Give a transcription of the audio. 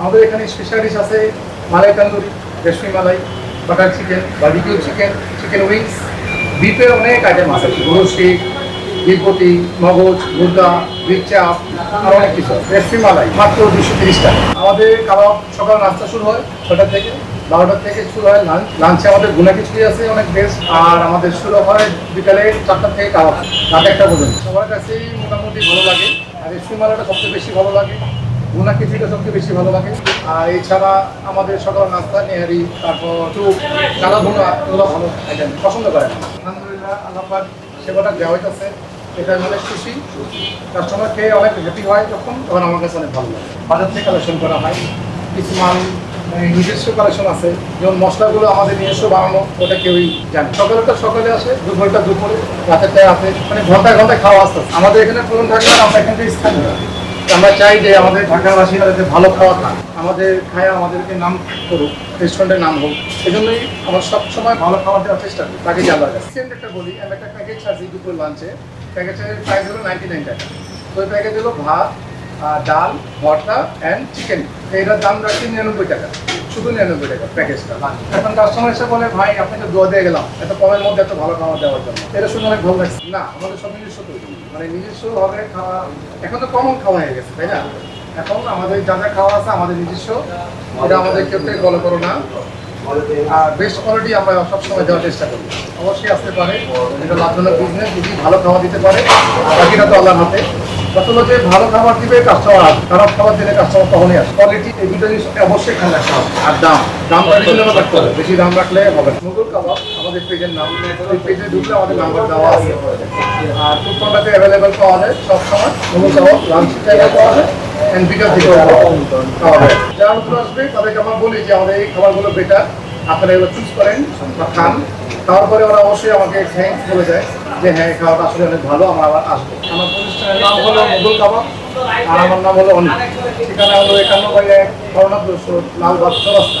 আমাদের এখানে special dish আছে malai tandoori, reshmi malai butter chicken barbecue chicken chicken wings বিফের অনেক আইটেম আছে। গরু স্টিক বিপটি মগজ বিগ চাপ, আর অনেক কিছু রেশমি মালাই, মাত্র দুশো তিরিশ টাকা। আমাদের কাবাব সকাল নাস্তা শুরু হয় ছটা থেকে বারোটার থেকে শুরু হয় লাঞ্চ লাঞ্চে আমাদের গুনা খিচুড়ি আছে অনেক বেস্ট আর আমাদের শুরু হয় বিকালে চারটা থেকে কাবাব রাত একটা পর্যন্ত। সবার কাছেই মোটামুটি ভালো লাগে, আর রেশমি মালাটা সবচেয়ে বেশি ভালো লাগে। গুনা খিচুড়িটা সবচেয়ে বেশি ভালো লাগে আর এছাড়া আমাদের সকাল নাস্তা, নেহারি, তারপর চুপ কালা ভুনা এগুলো ভালো আইটেম পছন্দ করে। আলহামদুলিল্লাহ, আল্লাহ পাক সেবাটা দেওয়া হইতেছে। এটা অনেক খুশি। কাস্টমার খেয়ে অনেক হ্যাপি হয় তখন তখন আমার কাছে অনেক ভালো লাগে। বাজার থেকে কালেকশন করা হয়। কিছু মাল মানে নিজস্ব কালেকশন আছে। যেমন মশলাগুলো আমাদের নিজস্ব বানানো, ওটা কেউই জানে সকালেটা সকালে আসে, দুপুরটা দুপুরে রাতেরটা রাতে মানে ঘন্টায় ঘন্টায় খাওয়া আসতে আমাদের এখানে পুরন থাকলে আমরা এখান থেকে স্থানীয় আমরা চাই যে আমাদের ঢাকাবাসীরা যাতে ভালো খাওয়া খান আমাদের খায় আমাদেরকে নাম করুক রেস্টুরেন্টের নাম হোক। এই জন্যই আমরা সবসময় ভালো খাওয়া দেওয়ার চেষ্টা করি তাকে জানা Recent একটা বলি, আমি একটা প্যাকেজ ছাড়ছি দুপুর লাঞ্চে প্যাকেজের প্রাইস হলো নাইনটি নাইন টাকা। তো ওই প্যাকেজ হলো ভাত ডাল, ভর্তা অ্যান্ড চিকেন এইটার দাম রাখছি নিরানব্বই টাকা। শুধু প্যাকেজটা এখন কাস্টমার এসে বলে, ভাই দোয়া দিয়ে গেলাম। এত কমের মধ্যে এত ভালো দেওয়ার জন্য। এটা শুনে অনেক ভালো লাগছে। না, আমাদের সব নিজস্ব তৈরি। মানে নিজস্ব খাওয়া, এখন তো কমন খাওয়া হয়ে গেছে, তাই না? এখন আমাদের যা যা খাওয়া আছে আমাদের নিজস্ব। এটা আমাদের কেউ থেকে করো না। আর বেস্ট কোয়ালিটি আমরা সবসময় দেওয়ার চেষ্টা করি। অবশ্যই আসতে পারে। এটা লাভজনক বিজনেস যদি ভালো খাওয়া দিতে পারে। বাকিটা তো আল্লাহর হাতে। হলো যে ভালো খাবার দিবে কাস্টমার আসবে খারাপ খাবার দিলে কাস্টমার তখনই আসবে কোয়ালিটি এই দুটো জিনিস অবশ্যই খেয়াল রাখতে হবে। আর দাম? দামটা রিজনেবল রাখতে হবে? বেশি দাম রাখলে হবে না। মুঘল কাবাব আমাদের পেজের নাম পেজে ঢুকলে আমাদের নাম্বার দেওয়া আছে। আর ফুটপান্ডাতে অ্যাভেলেবেল পাওয়া যায় সব সময় মুঘল কাবাব লাঞ্চ টাইমে পাওয়া যায়। এন্ড বিকাল থেকেও পাওয়া যায়। যারা নতুন আসবে তাদেরকে আমরা বলি যে আমাদের এই খাবারগুলো বেটার আপনারা এগুলো চুজ করেন বা খান। তারপরে ওরা অবশ্যই আমাকে থ্যাংকস বলে যায় যে হ্যাঁ খাওয়াটা আসলে অনেক ভালো, আমার আবার আসব। আমার প্রতিষ্ঠানের নাম হলো মুঘল কাবাব, আর আমার নাম হলো অনিক ঠিকানা হলো একান্ন বাই করোনা লালবাগ চৌরাস্তা